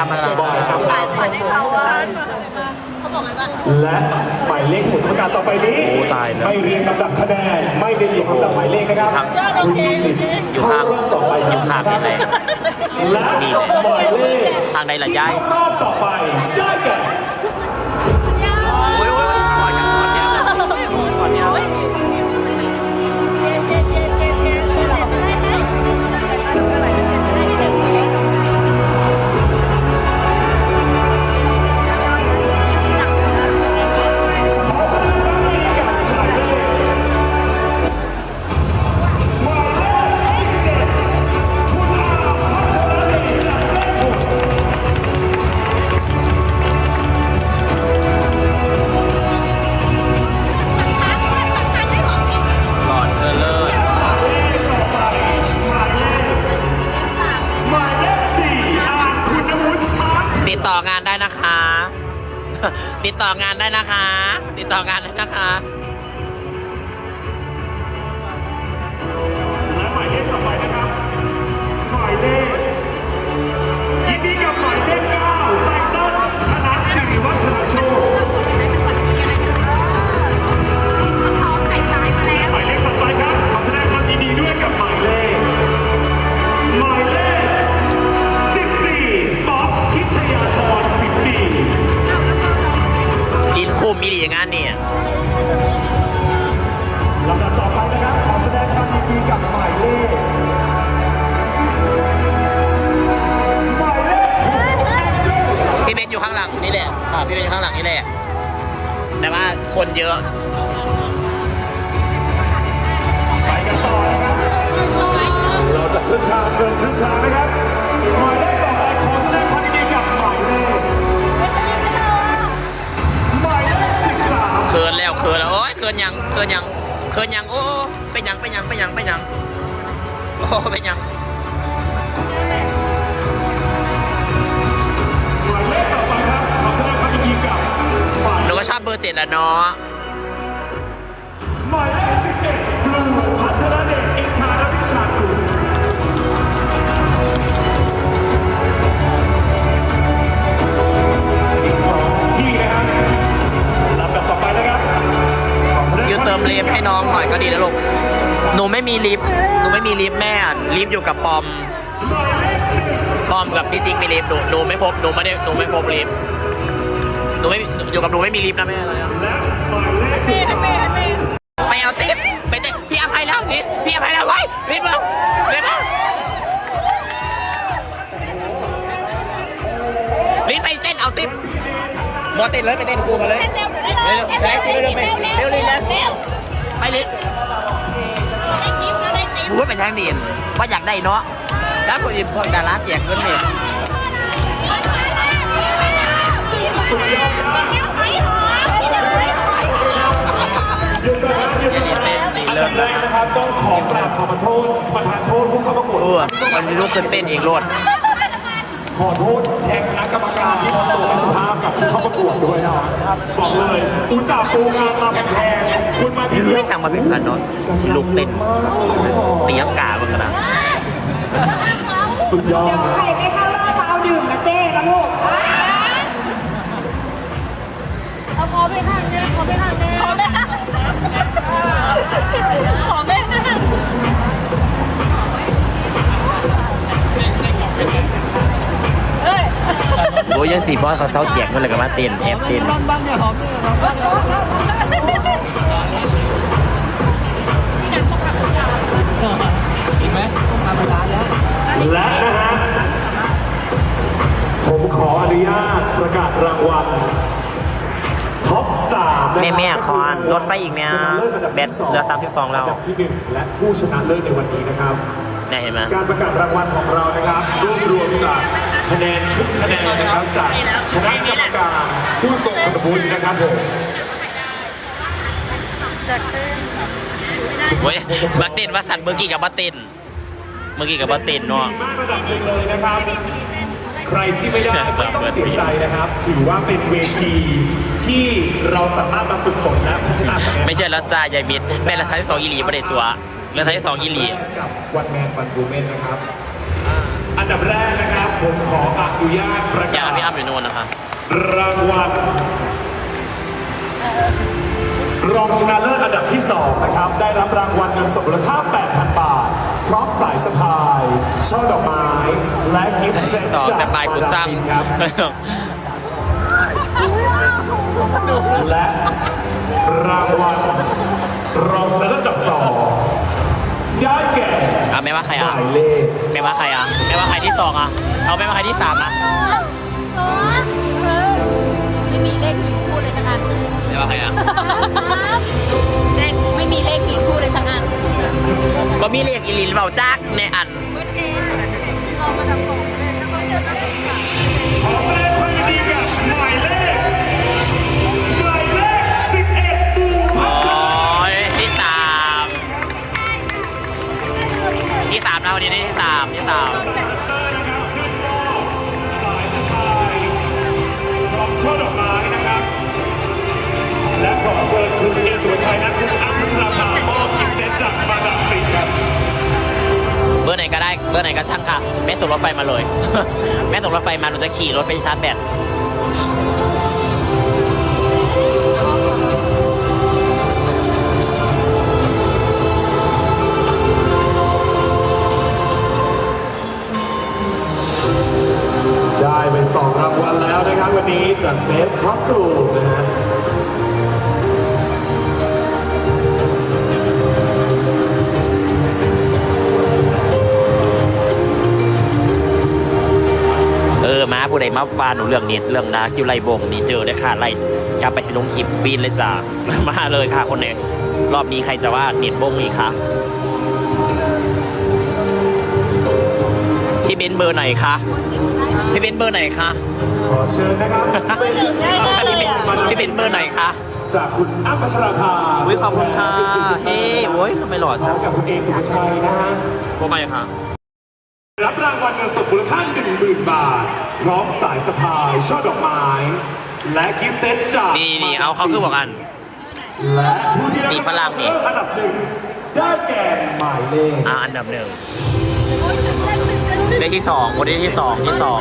ามาแล้วสายฝันให้เขาว่าเขาบอกไงบ้าและหมายเลขของกรรมการต่อไปนี้โอ้ตายไม่เรียงลำดับคะแนน ไม่ได้เรียงลำดับหมายเลขนะครับคุณมีสิทธิ์อยู่เข้างรอบต่อไปอยู่ข้างนี่แหละและนี่แหละหมายเลขทางใดล่ะยายรอบต่อไปได้ ได้นะคะ ติดต่องานได้นะคะ ติดต่องานได้นะคะและหมายเลขต่อไปนะครับหมายเลข นยังเคินยังเคินยังโอ้เป็นยังเป็นยังเป็นยังเป็นยังโอ้เป็นยังหนูก็ชอบเบอร์เจ็ดแหละเนาะ อแสดงยืนเลิฟให้น้องหน่อยก็ดีนะลูก หนูไม่มีลิฟต์หนูไม่มีลิฟต์แม่ลิฟต์อยู่กับปอม ปอมกับพี่ติ๊กมีลิฟต์หนูหนูไม่พบหนูไม่ได้หนูไม่พบลิฟต์หนูไม่อยู่กับหนูไม่มีลิฟต์นะแม่เลยอะและหมายเอาติ๊บไปเต้นพี่อภัยแล้วนี่พี่อภัยแล้วไว้ลิฟต์มาลิฟต์มาลิฟต์ไปเต้นเอาติ๊บ บอเต้นเลยไปเต้นกูมาเลยเร็วเร็วเร็วเร็วเร็วเร็วไปเร็วเร็วเร็วเร็วไปลิฟต์ได้กิฟต์ได้ติ๊บกูว่าไปทางดีนว่าอยากได้เนาะแล้วคนอื่นพวกดาราแจกเงินเนี่ยหยุดก่อนครับหยุดก่อนครับเล่นดีเลิศแรกนะครับต้องขอกราบขอโทษประธานโทษผู้เข้าประกวดเออมันมีลูกขึ้นเต้นเองโลด ขอโทษแทนคณะกรรมการที่ทำตัวไม่สุภาพกับผู้เข้าประกวดด้วยนะครับบอกเลยอุตส่าห์ปูงานมาแพงๆคุณมาที่เดียไม่วทำมาเป็นพันเนาะมีลูกเต้นตีลังกาบ้างนะสุดยอดเดี๋ยวใครไม่เข้ารอบมาเอาดื่มกับเจ๊นะลูกเอาขอไปข้างนี้ขอไปข้างนี้ขอไปข้างขอไปข้างเฮ้ย โอ้ยยังสีบอสเขาเศร้าแจกมันเลยกับมาเต้นแอบเต้นและนะฮะผมขออนุญาตประกาศรางวัลท็อปสามนะรับแม่แม่คอนรถไฟอีกเนี่ยชนะลิศอันดับแบตที่เหลือ32แล้วอันดับที่หนึ่งและผู้ชนะเลิศในวันนี้นะครับเนี่ยเห็นไหมการประกาศรางวัลของเรานะครับรวบรวมจาก คะแนนชุดคะแนนนะครับจากคณะกรรมการผู้ทรงคุณวุฒินะครับผมโอ้ยมาเต้นว่าสันเมื่อกี้กับมาเต้นเมื่อกี้กับมาเต้นเนาะมากระดับหนึ่งเลยนะครับ ใครที่ไม่ได้ไม่ต้องเสียใจนะครับ ถือว่าเป็นเวทีที่เราสามารถมาฝึกฝนและพัฒนาศักยภาพไม่ใช่แล้วจ้ายายมิดแม่ละท้ายสองอีหลีประเดี๋ยวตัวเรื่องท้ายสองอีหลีกับวันแมนวันบูเมนนะครับ อันดับแรกนะครับ ผมขออนุญาตประอย่ากาศพี่อ้ำอยู่โน่นนะคะรางวัลรองชนะเลิศอันดับที่ 2 นะครับ ได้รับรางวัลเงินสดมูลค่า 8,000 บาท พร้อมสายสะพาย ช่อดอกไม้ และกิฟต์เซ็ตต่อจากแต่ปลายกูซ้มาดามฟินครับำและรางวัลรองชนะเลิศอันดับสองได้แก่อะไม่ว่าใครหอะมายเลขไม่ว่าใครอะไม่ว่าใครที่สองอะ เอาไม่ว่าใครที่สามอะไม่มีเลขกี่คู่เลยทั้งนั้นไม่ว่าใครอะไม่มีเลขกี่คู่เลยทั้งนั้นก็มีเรียกอีลินเบาจักในอันเรามาทำของเล่นแล้วก็เจอกันขอแสดงความยินดีกับหมายเลขหมายเลข11บูพัโอ้ชรยที่สามที่สามนะวันนี้ได้ที่สามที่สาม ช่อดอกไม้นะครับ และขอเชิญคุณเอสุวชัยและคุณอัมพัชราภามอบกิฟต์เซตจากมาดามฟินครับเบอร์ไหนก็ได้เบอร์ไหนก็ช่างค่ะ แม่ส่งรถไฟมาเลย แม่ส่งรถไฟมาหนูจะขี่รถไปชาร์จแบต ได้ไปสองรางวัลแล้วนะครับวันนี้จาก Best Costume นะฮะเออมาผู้ใดมาปาหนูเรื่องนี้เรื่องนาคิวไล่บงนี่เจอได้ค่ะไล่กลับไปลงคลิปปีนเลยจ้ามาเลยค่ะคนไหนรอบนี้ใครจะว่าเน็ตบงอีกคะ เบนซ์เบอร์ไหนคะพี่เบนซ์เบอร์ไหนคะขอเชิญนะครับ Special พี่เบนซ์พี่เบนซ์เบอร์ไหนคะจากคุณอัมพัชราภาอุ้ยขอบคุณค่ะเฮ้ยโอ้ยทำไมหล่อพร้จัองมกับคุณเอสุภชัยนะฮะโอ้ไม่ค่ะ รับรางวัลเงินสดมูลค่า10,000 บาท พร้อมสายสะพายช่อดอกไม้ และกิฟต์เซตจากนี่นี่เอาเขาคือบอกกัน และผู้ที่ได้นี่ฝรั่งนี่อันดับหนึ่งได้แก่หมายเลขอ่าอันดับหนึ่งเลข ที่สองคนที่ที่สองที่สอง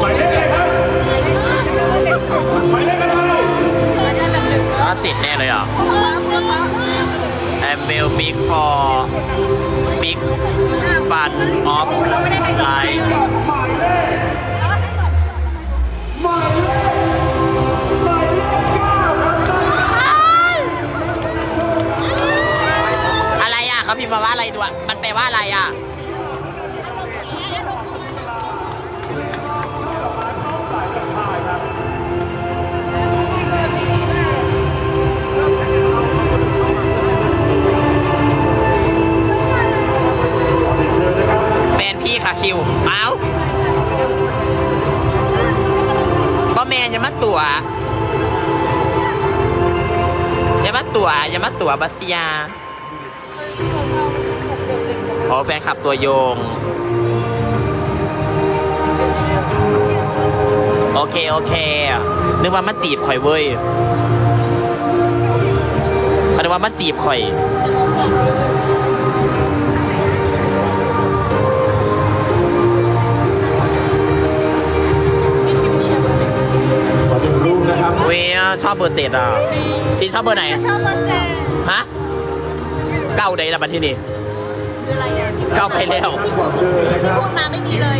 หมายเลขอะไรครับหมายเลขอะไรก็จิตแน่เลยอะ I'm will big for big fun of life หมายเลข ตัว อย่ามาตัวบัสยาอ๋อแฟนคลับตัวโยง โอเค โอเค นึกว่ามาจีบข่อยเว้ยนึกว่ามาจีบข่อย รูปนะครับเวยชอบเบอร์เจ็ดอะพี่ชอบเบอร์ไหน ชอบรถแจ๊ฮะเก้าใดละบัดที่นี่คืออะไรอะเก้าไปแล้วขอเชิญนะครับพวกน้ำไม่มีเลย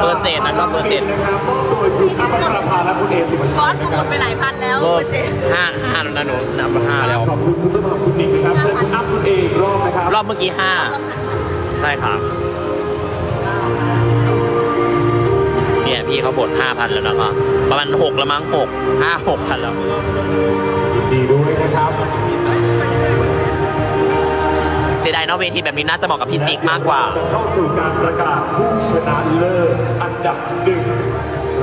เบอร์เจ็ดนะชอบเบอร์เจ็ดนะครับมอบโดยคุณอัมพัชราภาและคุณเอสุภคชัอยสนะหคมรับดไปหลายพันแล้วเบเบออร์ร์เจ็ดห้าห้าแล้วนะหนูนับห้าแล้วขอบคุณคุณต้นหอมคุณหนิงนะครับเชิญคุณอัพคุณเออีกรอบนะครับรอบเมื่อกี้ห้าใช่ครับ พี่เขาบดห้าพันแล้วนะก็ประมาณหกแล้วมั้งหกห้าหกพันแล้วยินดีด้วยนะครับเสียดายเนอะเวทีแบบนี้น่าจะเหมาะกับพี่ติ๊กมากกว่าจะเข้าสู่การประกาศผู้ชนะเลิศอันดับหนึ่ง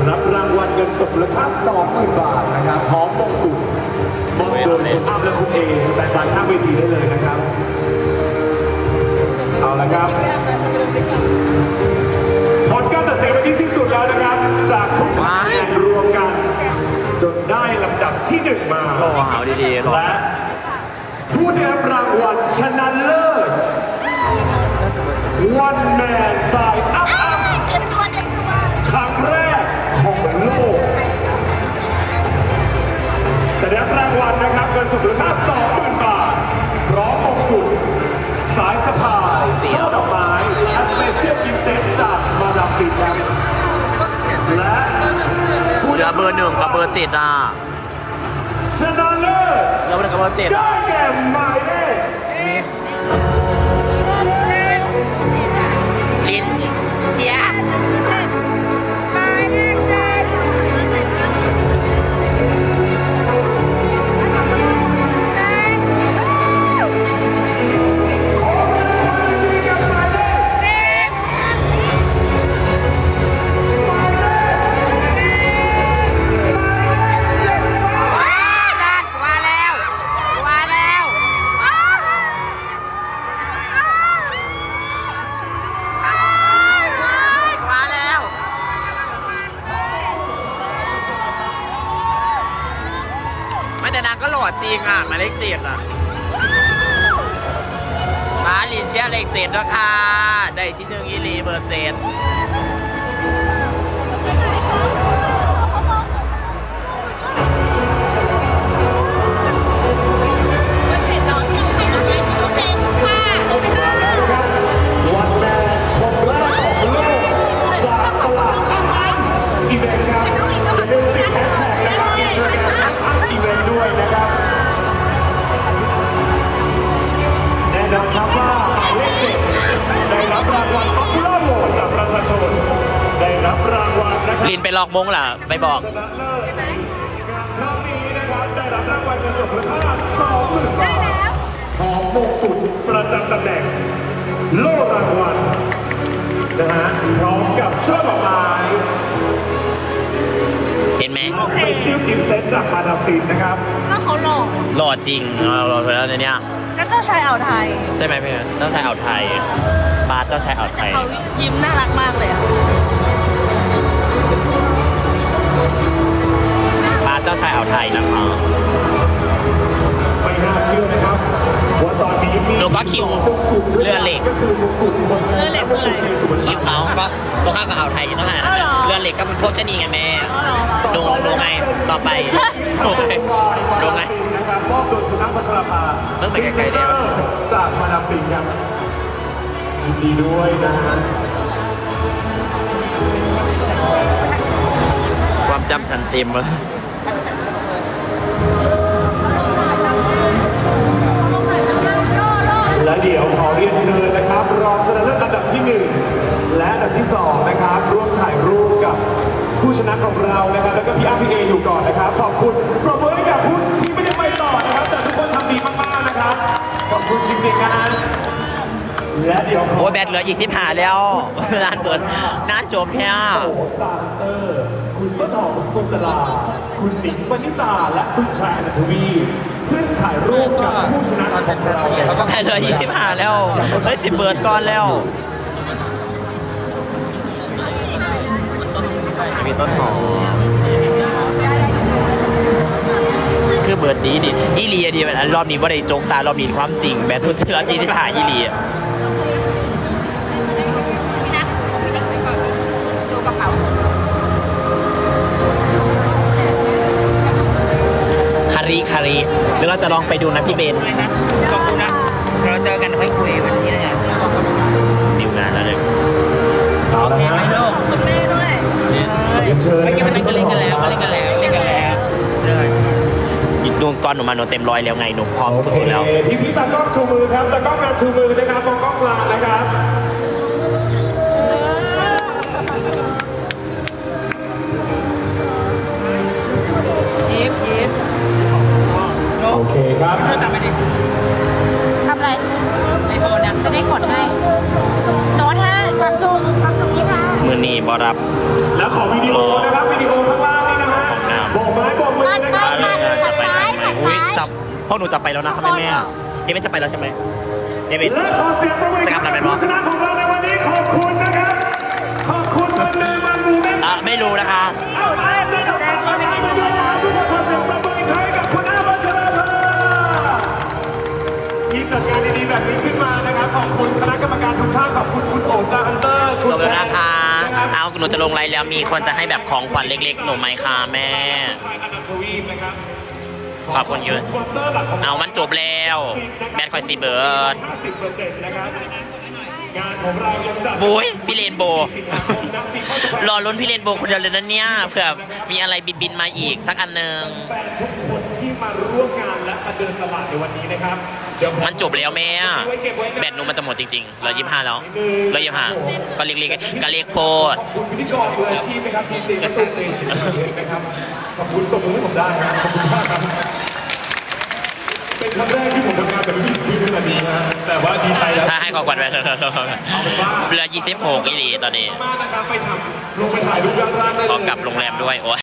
รับรางวัลเงินสดมูลค่า20,000บาทนะครับพร้อมมงกุฎมอบโดยคุณอัพและคุณเอสแตนบายข้างเวทีได้เลยนะครับ เอาละครับ ผลการตัดสินเป็นที่สิ้นสุดแล้วนะครับ จากทุกคะแนนรวมกัน จนได้ลำดับที่หนึ่งมา รอหาวดีๆและผู้ได้รับรางวัลชนะเลิศ One Man ตายอัครั้งแรกของโลกจะได้รัรางวัลนะครับเงินสดมูลค่า20,000 บาท พร้อมมงกุฎสายสะพายช่อดอกไม้และสเปเชียลกิฟเซตจาก มาดามฟินครับและผู้เหลือเบอร์หนึ่งกับเบอร์เจ็ดอะชนะเลิศเหลือเบอร์หนึ่งกับเบอร์เจ็ดได้อะแก่หมายเลข ค่าสองหมื่นบาทของมงกุฎประจำตำแหน่งโล่รางวัลนะฮะพร้อมกับช่อดอกไม้เห็นไหมสเปเชียลกิฟต์เซตจากมาดามฟินนะครับถ้าเขาหลอกหล่อจริงเราหล่อไปแล้วเนี่ยแล้วเจ้าชายอ่าวไทย ใช่ไหมพี่เจ้าชายอ่าวไทยบาสเจ้าชายอ่าวไทยเขายิ้มน่ารักมากเลยอะ เจ้าชายอ่าวไทยนะคะไม่น่าเชื่อนะครับว่าตอนนี้มีหนูก็คิวเรือเหล็กก็คือมงกุฎคนเรื่องเหล็กคืออะไร คิวเมาส์ก็ตรงข้ามกับอ่าวไทยต้องหาอ้าวเหรอเรือเหล็กก็เป็นพวกชะนีไงแม่อ๋อเหรอดูดูไงต่อไปดูไงดูไงนะครับมอบโดยคุณอ้ำพัชราภาเรื่องไปไกลๆเนี่ยจากมาดามฟินครับยินดีด้วยนะฮะความจำฉันเต็มเลย นานจบแค่โอ้สตาร์เตอร์คุณต้นหอมสกุลตลา คุณหนิงปณิตา และคุณชายอนันทวีเพื่อถ่ายรูปกับผู้ชนะของเราแบตเหลืออีกสิบหาแล้ว เฮ้ยติดเบิร์ดก่อนแล้วมีต้นหอมคือเบิร์ดดีดิอีเลียดีมันอันรอบนี้ว่าได้จงตารอบนี้ความจริงแบตรู้สึกแล้วยี่สิบหาอีเลีย ริคาริหรือเราจะลองไปดูนะพี่เบนขอบคุณนะเราเจอกันค่อยคุยวันนี้นะดิวงานแล้วเลยเอาละเห็นฮะไหมลูกคุณแม่ด้วยเรียนเชิญเมื่อกี้มันก็เล่นกันแล้วก็เล่นกันแล้วเล่นกันแล้วเลยอีกดวงก้อนหนูมาหนูเต็มร้อยแล้วไงหนูพร้อมโอเคสุดๆแล้วพี่พี่ตากล้องชูมือครับตากล้องการชูมือนะครับมองกล้องกลางนะครับ รับ แล้วขอวิดีโอนะครับวิดีโอข้างล่างนี่นะฮะครับโบกไม้โบกมือนะคไปรับ ไปไปไปไปอุ้ยจับพวกหนูจะไปแล้วนะคะแม่แม่เจเวนจะไปแล้วใช่ไหมเจเวนและขอเสียงปรบมือจะกลับมาเป็นบอสผู้ชนะของเราในวันนี้ขอบคุณนะครับ ขอบคุณมันเลยมันมูแม่อะไม่รู้นะคะ เอาไปเลยครับ นูจะลงไลน์แล้วมีคนจะให้แบบของขวัญเล็กๆ หนูไหมคะแม่ ขอบคุณยืนเยอะเอามันจบแล้ว แบทคอยซีเบิร์ด50%นะครับ บุ้ยพี่เรนโบว์สิงหาคมนะสิเข้าสู่รอลุ้นพี่เรนโบว์คนเดียวเลยนะเนี่ยเผื่อมีอะไรบินบินๆมาอีกสักอันหนึ่งแฟนทุกคนที่มาร่วมงานและมาเดินตลาดในวันนี้นะครับเดี๋ยวขอมันจบแล้วแม่แบตหนูมันจะหมดจริงๆเหลือยี่ห้าแล้วเหลือยี่ห้าก็เล็กๆก็เล็กโพดขอบคุณพิธีกรมืออาชีพนะครับดีเจกระตุ้นเตชินนะครับขอบคุณตบมือให้ผมได้ครับขอบคุณมากครับ เป็นครั้งแรกที่ผมทำงานแบบพี่สปีดขนาดนี้นะแต่ว่าดีใจแล้วถ้าให้ของขวัญไปเหลือยี่สิบหกอีหลีตอนนี้ มากนะครับไปทำลงไปถ่ายรูปด้านล่างได้เลย ขอกลับโรงแรมด้วยโอ้ย